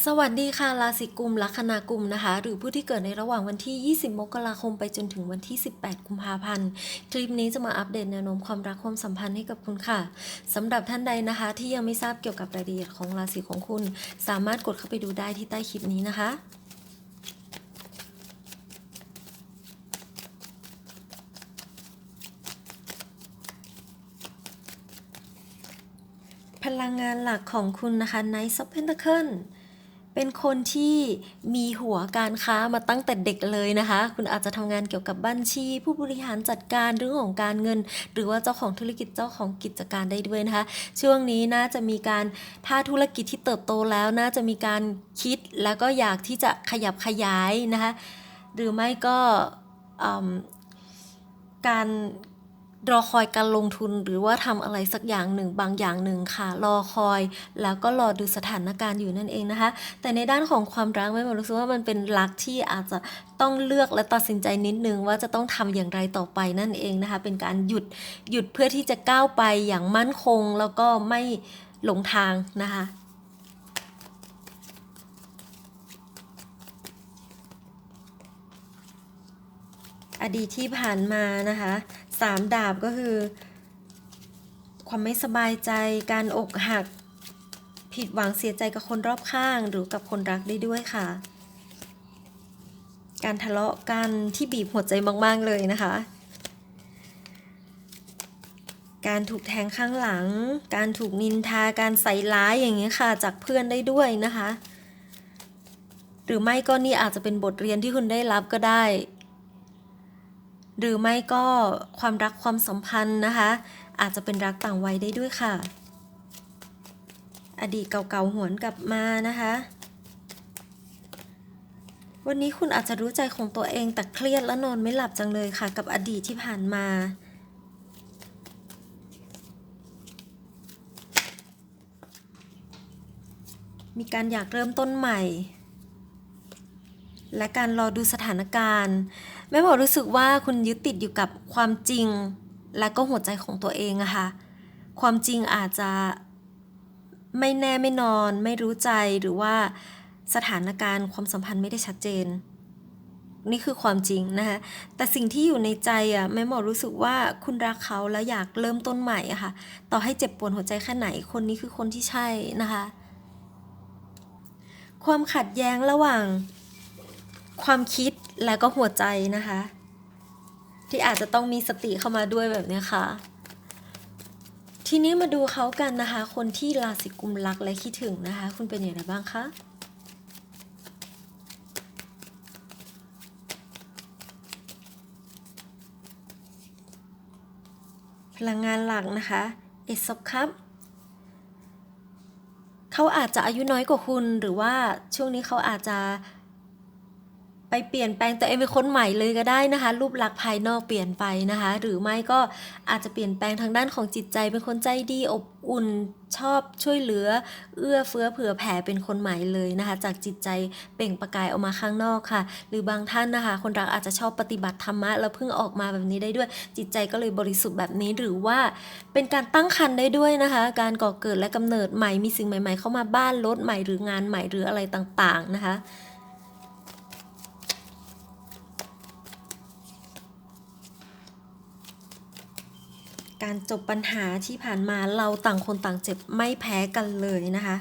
สวัสดีค่ะราศีกุมลัคนากุมนะคะ หรือผู้ที่เกิดในระหว่างวันที่ 20 มกราคมไปจนถึงวันที่ 18 กุมภาพันธ์ คลิปนี้จะมาอัปเดตแนวโน้มความรักความสัมพันธ์ให้กับคุณค่ะสำหรับท่านใดนะคะ ที่ยังไม่ทราบเกี่ยวกับรายละเอียดของราศีของคุณ สามารถกดเข้าไปดูได้ที่ใต้คลิปนี้นะคะพลังงานหลักของคุณนะคะ Knight of Pentacle เป็นคนที่มีหัวการค้ามาตั้งแต่เด็กเลยนะคะ คุณอาจจะทำงานเกี่ยวกับบัญชี ผู้บริหารจัดการเรื่องของการเงิน หรือว่าเจ้าของธุรกิจเจ้าของกิจการได้ด้วยนะคะ ช่วงนี้น่าจะมีการถ้าธุรกิจที่เติบโตแล้วน่าจะมีการคิดแล้วก็อยากที่จะขยับขยายนะคะ หรือไม่ก็การ รอคอยการลงทุนหรือว่าทำอะไรสักอย่างหนึ่งบางอย่างหนึ่งค่ะ รอคอยแล้วก็รอดูสถานการณ์อยู่นั่นเองนะคะ แต่ในด้านของความรักไม่รู้สึกว่ามันเป็นรักที่อาจจะต้องเลือกและตัดสินใจนิดนึงว่าจะต้องทำอย่างไรต่อไปนั่นเองนะคะ เป็นการหยุดหยุดเพื่อที่จะก้าวไปอย่างมั่นคงแล้วก็ไม่หลงทางนะคะอดีตที่ผ่านมานะคะสามดาบก็คือ ความไม่สบายใจ การอกหัก ผิดหวังเสียใจกับคนรอบข้าง หรือกับคนรักได้ด้วยค่ะ การทะเลาะกันที่บีบหัวใจมาก ๆ เลยนะคะ การถูกแทงข้างหลัง การถูกนินทา การใส่ร้ายอย่างนี้ยค่ะ จากเพื่อนได้ด้วยนะคะ หรือไม่ก็นี่อาจจะเป็นบทเรียนที่คุณได้รับก็ได้ หรือไม่ก็ความรักความสัมพันธ์นะคะ อาจจะเป็นรักต่างวัยได้ด้วยค่ะ อดีตเก่าๆหวนกลับมานะคะ วันนี้คุณอาจจะรู้ใจของตัวเองแต่เครียดและนอนไม่หลับจังเลยค่ะ กับอดีตที่ผ่านมามีการอยากเริ่มต้นใหม่ และการรอดูสถานการณ์แม่บอกรู้สึกว่าคุณยึดติดอยู่กับความจริง และก็หัวใจของตัวเองอะค่ะความจริงอาจจะไม่แน่ไม่นอน ไม่รู้ใจหรือว่าสถานการณ์ความสัมพันธ์ไม่ได้ชัดเจน นี่คือความจริงนะคะแต่สิ่งที่อยู่ในใจอะแม่หมอรู้สึกว่าคุณรักเขาแล้วอยากเริ่มต้นใหม่อะค่ะต่อให้เจ็บปวดหัวใจแค่ไหนคนนี้คือคนที่ใช่นะคะ ความขัดแย้งระหว่าง ความคิดและก็หัวใจนะคะ ที่อาจจะต้องมีสติเข้ามาด้วยแบบนี้ค่ะ ทีนี้มาดูเขากันนะคะ คนที่ราศีกุมรักและคิดถึงนะคะ คุณเป็นอย่างไรบ้างคะพลังงานหลักนะคะเอซบครับเขาอาจจะอายุน้อยกว่าคุณหรือว่าช่วงนี้เขาอาจจะ ไปเปลี่ยนแปลงตัวเองเป็นคนใหม่เลยก็ได้นะคะ รูปลักษณ์ภายนอกเปลี่ยนไปนะคะ หรือไม่ก็อาจจะเปลี่ยนแปลงทางด้านของจิตใจเป็นคนใจดีอบอุ่นชอบช่วยเหลือ เอื้อเฟื้อเผื่อแผ่เป็นคนใหม่เลยนะคะ จากจิตใจเปล่งประกายออกมาข้างนอกค่ะ หรือบางท่านนะคะ คนรักอาจจะชอบปฏิบัติธรรมะแล้วเพิ่งออกมาแบบนี้ได้ด้วย จิตใจก็เลยบริสุทธิ์แบบนี้หรือว่าเป็นการตั้งครรภ์ได้ด้วยนะคะ การก่อเกิดและกำเนิดใหม่มีสิ่งใหม่ ๆ เข้ามาบ้านรถใหม่หรืองานใหม่หรืออะไรต่างๆนะคะ การจบปัญหาที่ผ่านมาเราต่างคนต่างเจ็บไม่แพ้กันเลยนะคะ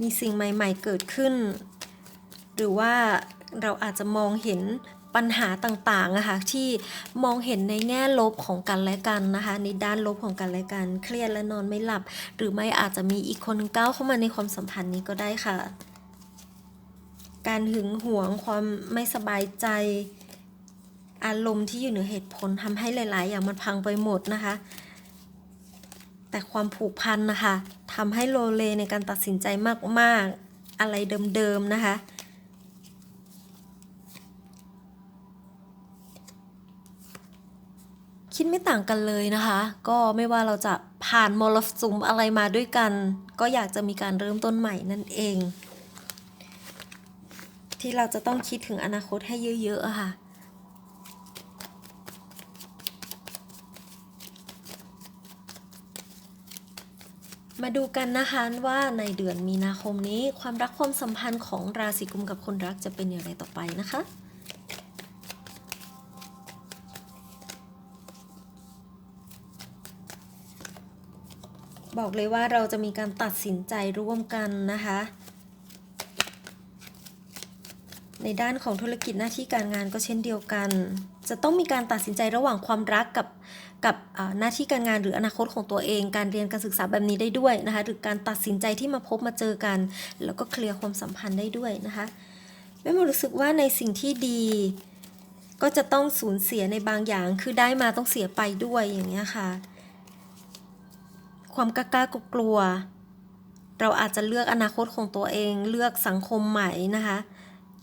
มีสิ่งใหม่ ๆเกิดขึ้น หรือว่าเราอาจจะมองเห็นปัญหาต่างๆนะคะที่มองเห็นในแง่ลบของกันและกันนะคะ ในด้านลบของกันและกัน เครียดและนอนไม่หลับ หรือไม่อาจจะมีอีกคนหนึ่งก้าวเข้ามาในความสัมพันธ์นี้ก็ได้ค่ะ การหึงหวงความไม่สบายใจ อารมณ์ที่อยู่เหนือเหตุผลทำให้หลาย ๆ อย่างมันพังไปหมดนะคะ แต่ความผูกพันนะคะทำให้โลเลในการตัดสินใจมาก ๆ อะไรเดิม ๆ นะคะคิดไม่ต่างกันเลยนะคะ ก็ไม่ว่าเราจะผ่านมรสุมอะไรมาด้วยกัน ก็อยากจะมีการเริ่มต้นใหม่นั่นเอง ที่เราจะต้องคิดถึงอนาคตให้เยอะๆอะค่ะ มาดูกันนะคะว่าในเดือนมีนาคมนี้ ความรักความสัมพันธ์ของราศีกุมกับคนรักจะเป็นอย่างไรต่อไปนะคะบอกเลยว่าเราจะมีการตัดสินใจร่วมกันนะคะ ในด้านของธุรกิจหน้าที่การงานก็เช่นเดียวกัน จะต้องมีการตัดสินใจระหว่างความรักกับกับหน้าที่การงานหรืออนาคตของตัวเอง การเรียนการศึกษาแบบนี้ได้ด้วยนะคะหรือการตัดสินใจที่มาพบมาเจอกัน แล้วก็เคลียร์ความสัมพันธ์ได้ด้วยนะคะแม่โมรู้สึกว่าในสิ่งที่ดี ก็จะต้องสูญเสียในบางอย่าง คือได้มาต้องเสียไปด้วยอย่างเงี้ยค่ะ ความกล้ากลัวกลัวเราอาจจะเลือกอนาคตของตัวเอง เลือกสังคมใหม่นะคะ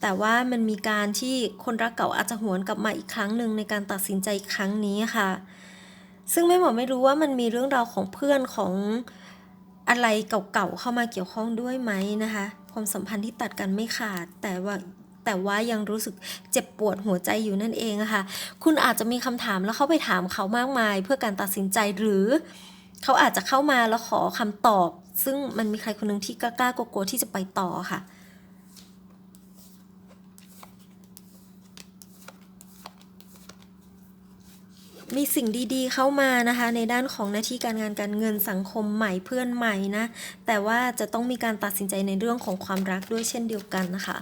แต่ว่ามันมีการที่คนรักเก่าอาจจะหวนกลับมาอีกครั้งหนึ่งในการตัดสินใจครั้งนี้ค่ะ ซึ่งแม่หมอไม่รู้ว่ามันมีเรื่องราวของเพื่อนของอะไรเก่าๆเข้ามาเกี่ยวข้องด้วยไหมนะคะ ความสัมพันธ์ที่ตัดกันไม่ขาด แต่ว่าแต่ว่ายังรู้สึกเจ็บปวดหัวใจอยู่นั่นเองค่ะ คุณอาจจะมีคำถามแล้วเข้าไปถามเขามากมาย เพื่อการตัดสินใจหรือเขาอาจจะเข้ามาแล้วขอคำตอบ ซึ่งมันมีใครคนหนึ่งที่กล้ากลัวๆที่จะไปต่อค่ะ มีสิ่งดีๆเข้ามานะคะ ในด้านของหน้าที่การงานการเงินสังคมใหม่เพื่อนใหม่นะ แต่ว่าจะต้องมีการตัดสินใจในเรื่องของความรักด้วยเช่นเดียวกันนะคะ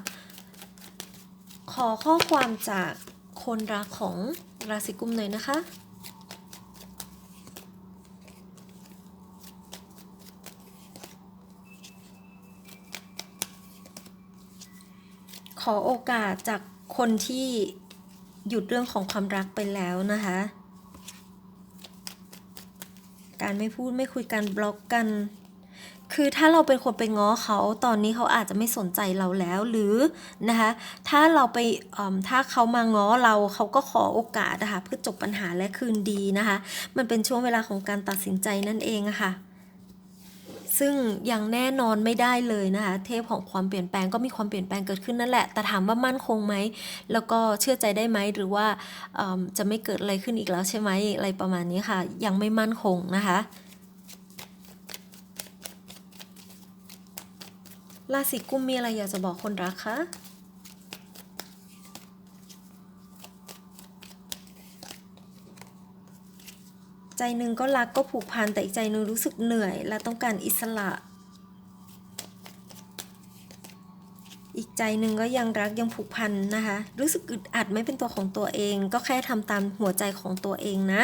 ขอข้อความจากคนรักของราศีกุมหน่อยนะคะขอโอกาสจากคนที่หยุดเรื่องของความรักไปแล้วนะคะ การไม่พูดไม่คุยกันบล็อกกัน คือถ้าเราเป็นคนไปง้อเขาตอนนี้เขาอาจจะไม่สนใจเราแล้วหรือนะคะถ้าเราไปถ้าเขามาง้อเราเขาก็ขอโอกาสนะคะเพื่อจบปัญหาและคืนดีนะคะ มันเป็นช่วงเวลาของการตัดสินใจนั่นเองะค่ะ ซึ่งยังแน่นอนไม่ได้เลยนะคะเทพของความเปลี่ยนแปลงก็มีความเปลี่ยนแปลงเกิดขึ้นนั่นแหละ แต่ถามว่ามั่นคงไหม แล้วก็เชื่อใจได้ไหมหรือว่าจะไม่เกิดอะไรขึ้นอีกแล้วใช่ไหมอะไรประมาณนี้ค่ะ ยังไม่มั่นคงนะคะราศีกุมมีอะไรอยากจะบอกคนรักคะ ใจหนึ่งก็รักก็ผูกพันแต่อีกใจหนึ่งรู้สึกเหนื่อย และต้องการอิสระ อีกใจหนึ่งก็ยังรักยังผูกพันนะคะ รู้สึกอึดอัดไม่เป็นตัวของตัวเอง ก็แค่ทำตามหัวใจของตัวเองนะ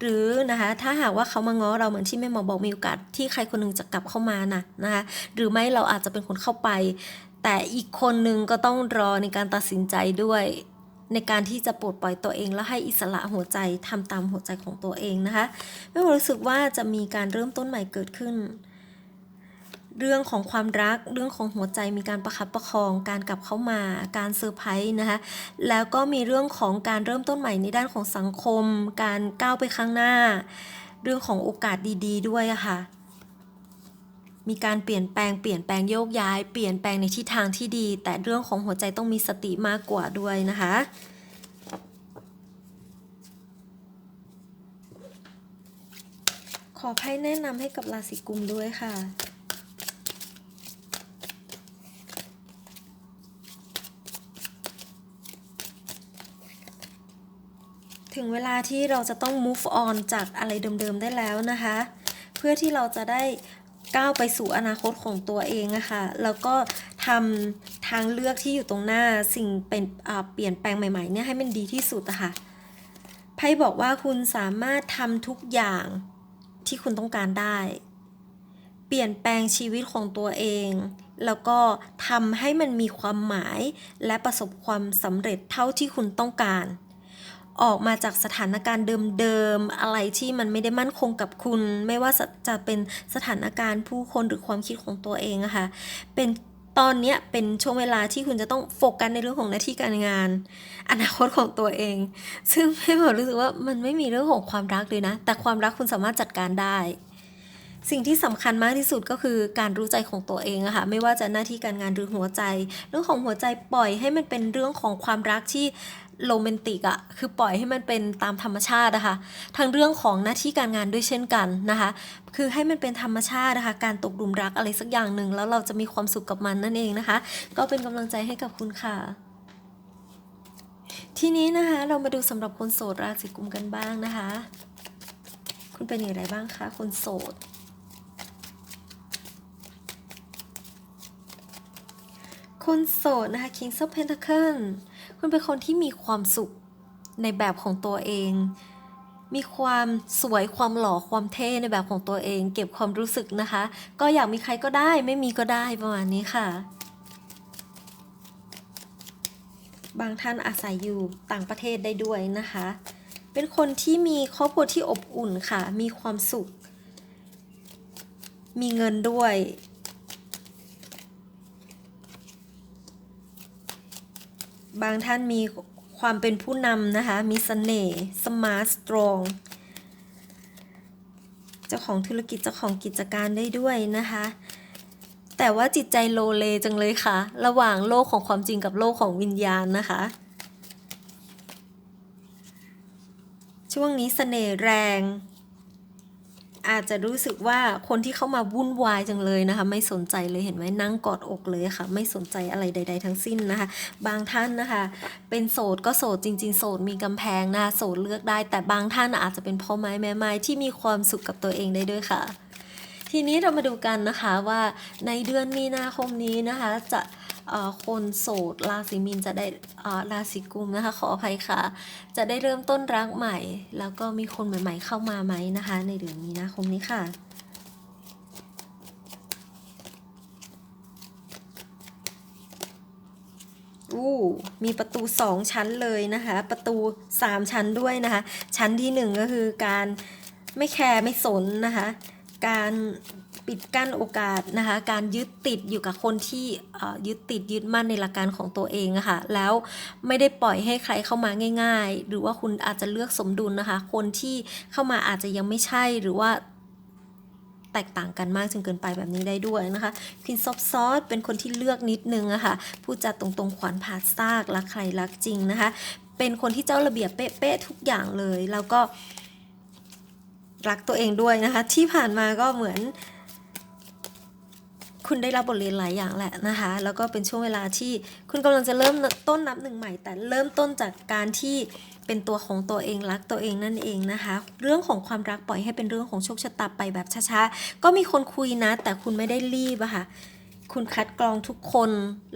หรือนะคะ ถ้าหากว่าเขามาง้อเราเหมือนที่แม่หมอบอกมีโอกาสที่ใครคนหนึงจะกลับเข้ามานะนะคะ หรือไม่เราอาจจะเป็นคนเข้าไป แต่อีกคนหนึ่งก็ต้องรอในการตัดสินใจด้วย ในการที่จะปลดปล่อยตัวเอง และให้อิสระหัวใจทำตามหัวใจของตัวเองนะคะแม่รู้สึกว่าจะมีการเริ่มต้นใหม่เกิดขึ้น เรื่องของความรักเรื่องของหัวใจมีการประคับประคอง การกลับเข้ามา การเซอร์ไพรส์นะคะแล้วก็มีเรื่องของการเริ่มต้นใหม่ในด้านของสังคม การก้าวไปข้างหน้า เรื่องของโอกาสดี ๆ ด้วยะค่ะ มีการเปลี่ยนแปลงเปลี่ยนแปลงโยกย้าย เปลี่ยนแปลงในทิศทางที่ดี แต่เรื่องของหัวใจต้องมีสติมากกว่าด้วยนะคะขอไพ่แนะนำให้กับราศีกุมด้วยค่ะ ถึงเวลาที่เราจะต้อง move on จากอะไรเดิมๆได้แล้วนะคะ เพื่อที่เราจะได้ ก้าวไปสู่อนาคตของตัวเองนะคะแล้วก็ทำทางเลือกที่อยู่ตรงหน้าสิ่งเป็นเปลี่ยนแปลงใหม่ๆเนี่ยให้มันดีที่สุดอะค่ะไพ่บอกว่าคุณสามารถทำทุกอย่างที่คุณต้องการได้ เปลี่ยนแปลงชีวิตของตัวเอง แล้วก็ทำให้มันมีความหมายและประสบความสำเร็จเท่าที่คุณต้องการ ออกมาจากสถานการณ์เดิมๆ อะไรที่มันไม่ได้มั่นคงกับคุณ ไม่ว่าจะเป็นสถานการณ์ผู้คนหรือความคิดของตัวเองอะค่ะ เป็นตอนนี้เป็นช่วงเวลาที่คุณจะต้องโฟกัสในเรื่องของหน้าที่การงาน อนาคตของตัวเอง ซึ่งไม่บอกรู้สึกว่ามันไม่มีเรื่องของความรักเลยนะ แต่ความรักคุณสามารถจัดการได้ สิ่งที่สำคัญมากที่สุดก็คือการรู้ใจของตัวเองอะค่ะไม่ว่าจะหน้าที่การงานหรือหัวใจ เรื่องของหัวใจปล่อยให้มันเป็นเรื่องของความรักที่โรแมนติกอะคือปล่อยให้มันเป็นตามธรรมชาตินะคะทั้งเรื่องของหน้าที่การงานด้วยเช่นกันนะคะ คือให้มันเป็นธรรมชาตินะคะการตกหลุมรักอะไรสักอย่างหนึ่งแล้วเราจะมีความสุขกับมันนั่นเองนะคะ ก็เป็นกำลังใจให้กับคุณค่ะทีนี้นะคะเรามาดูสำหรับคนโสดราศีกุมกันบ้างนะคะ คุณเป็นอย่างไรบ้างคะคนโสด คนโสดนะคะ King of Pentacle คุณเป็นคนที่มีความสุขในแบบของตัวเอง มีความสวยความหล่อความเท่ในแบบของตัวเอง เก็บความรู้สึกนะคะ ก็อยากมีใครก็ได้ไม่มีก็ได้ประมาณนี้ค่ะ บางท่านอาศัยอยู่ต่างประเทศได้ด้วยนะคะ เป็นคนที่มีครอบครัวที่อบอุ่นค่ะ มีความสุข มีเงินด้วย บางท่านมีความเป็นผู้นำนะคะ มีเสน่ห์สมาร์ทสตรองเจ้าของธุรกิจเจ้าของกิจการได้ด้วยนะคะ แต่ว่าจิตใจโลเลจังเลยค่ะ ระหว่างโลกของความจริงกับโลกของวิญญาณนะคะ ช่วงนี้เสน่ห์แรง อาจจะรู้สึกว่าคนที่เข้ามาวุ่นวายจังเลยนะคะ ไม่สนใจเลยเห็นไหมนั่งกอดอกเลยค่ะ ไม่สนใจอะไรใด ๆ ทั้งสิ้นนะคะ บางท่านนะคะ เป็นโสดก็โสดจริง ๆ โสดมีกำแพงนะคะโสดเลือกได้ แต่บางท่านอาจจะเป็นพ่อไม้แม่ไม้ที่มีความสุขกับตัวเองได้ด้วยค่ะ ทีนี้เรามาดูกันนะคะว่าในเดือนมีนาคมนี้นะคะจะ คนโสดราศีมีนจะได้ราศีกุมนะคะขออภัยค่ะ จะได้เริ่มต้นรักใหม่ แล้วก็มีคนใหม่ ๆ เข้ามาไหมนะคะ ในเดือนมีนาคมนี้ค่ะอู้มีประตูสองชั้นเลยนะคะ ประตูสามชั้นด้วยนะคะ ชั้นที่หนึ่งก็คือการไม่แคร์ไม่สนนะคะ การ ปิดกั้นโอกาสนะคะ การยึดติดอยู่กับคนที่ยึดติดยึดมั่นในหลักการของตัวเองะค่ะ แล้วไม่ได้ปล่อยให้ใครเข้ามาง่าย ๆ หรือว่าคุณอาจจะเลือกสมดุลนะคะ คนที่เข้ามาอาจจะยังไม่ใช่หรือว่าแตกต่างกันมากจนเกินไปแบบนี้ได้ด้วยนะคะคินซอฟซอสเป็นคนที่เลือกนิดนึงอะค่ะพูดจาตรงๆขวานผ่าซากรักใครรักจริงนะคะ เป็นคนที่เจ้าระเบียบเป๊ะๆทุกอย่างเลย แล้วก็รักตัวเองด้วยนะคะ ที่ผ่านมาก็เหมือน คุณได้รับบทเรียนหลายอย่างแหละนะคะ แล้วก็เป็นช่วงเวลาที่คุณกำลังจะเริ่มต้นนับหนึ่งใหม่ แต่เริ่มต้นจากการที่เป็นตัวของตัวเองรักตัวเองนั่นเองนะคะ เรื่องของความรักปล่อยให้เป็นเรื่องของโชคชะตาไปแบบช้าๆก็มีคนคุยนะ แต่คุณไม่ได้รีบอะค่ะคุณคัดกรองทุกคน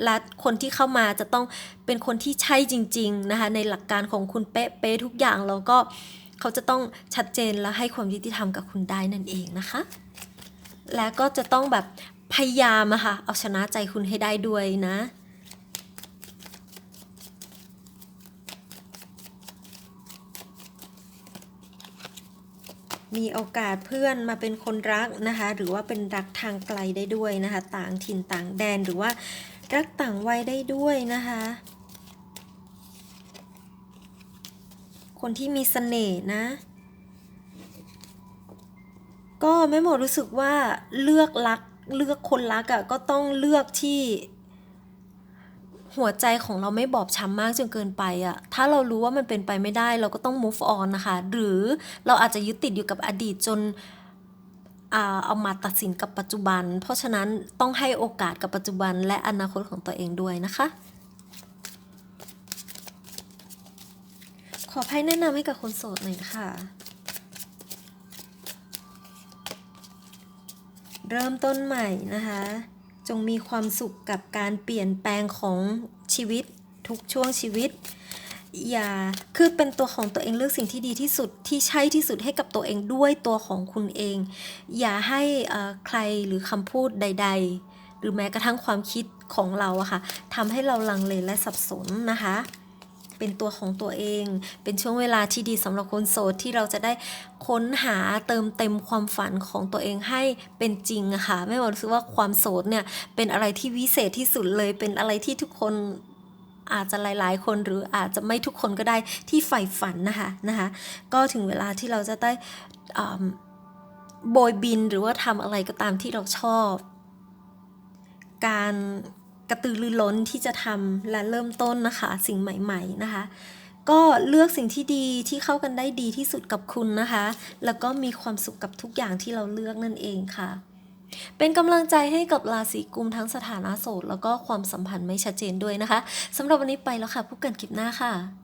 และคนที่เข้ามาจะต้องเป็นคนที่ใช่จริง ๆนะคะ ในหลักการของคุณเป๊ะๆทุกอย่างแล้วก็เขาจะต้องชัดเจนและให้ความยุติธรรมกับคุณได้นั่นเองนะคะ และก็จะต้องแบบ พยายามอะค่ะ เอาชนะใจคุณให้ได้ด้วยนะ มีโอกาสเพื่อนมาเป็นคนรักนะคะ หรือว่าเป็นรักทางไกลได้ด้วยนะคะ ต่างถิ่นต่างแดนหรือว่ารักต่างวัยได้ด้วยนะคะ คนที่มีเสน่ห์นะก็แม่หมอรู้สึกว่าเลือกรัก เลือกคนรักอะ่ะก็ต้องเลือกที่ หัวใจของเราไม่บอบช้ำมากจนเกินไปอะถ้าเรารู้ว่ามันเป็นไปไม่ได้เราก็ต้อง move on นะคะ หรือเราอาจจะยึดติดอยู่กับอดีตจนเอามาตัดสินกับปัจจุบัน เพราะฉะนั้นต้องให้โอกาสกับปัจจุบันและอนาคตของตัวเองด้วยนะคะ ขอไพ่แนะนำให้กับคนโสดหน่อยค่ะ เริ่มต้นใหม่นะคะ จงมีความสุขกับการเปลี่ยนแปลงของชีวิตทุกช่วงชีวิต อย่าคือเป็นตัวของตัวเองเลือกสิ่งที่ดีที่สุดที่ใช่ที่สุดให้กับตัวเองด้วยตัวของคุณเอง อย่าให้ใครหรือคำพูดใด ๆ หรือแม้กระทั่งความคิดของเราอะค่ะทำให้เราลังเลและสับสนนะคะ เป็นตัวของตัวเอง เป็นช่วงเวลาที่ดีสำหรับคนโสดที่เราจะได้ค้นหาเติมเต็มความฝันของตัวเองให้เป็นจริงอะค่ะไม่ว่ารู้สึกว่าความโสดเนี่ยเป็นอะไรที่วิเศษที่สุดเลย เป็นอะไรที่ทุกคนอาจจะหลาย ๆ คนหรืออาจจะไม่ทุกคนก็ได้ที่ใฝ่ฝันนะคะนะคะก็ถึงเวลาที่เราจะได้โบยบินหรือว่าทำอะไรก็ตามที่เราชอบ การ กระตือรือร้นที่จะทำและเริ่มต้นนะคะ สิ่งใหม่ ๆนะคะ ก็เลือกสิ่งที่ดีที่เข้ากันได้ดีที่สุดกับคุณนะคะ แล้วก็มีความสุขกับทุกอย่างที่เราเลือกนั่นเองค่ะ เป็นกำลังใจให้กับราศีกุมทั้งสถานะโสดแล้วก็ความสัมพันธ์ไม่ชัดเจนด้วยนะคะสำหรับวันนี้ไปแล้วค่ะพบกันคลิปหน้าค่ะ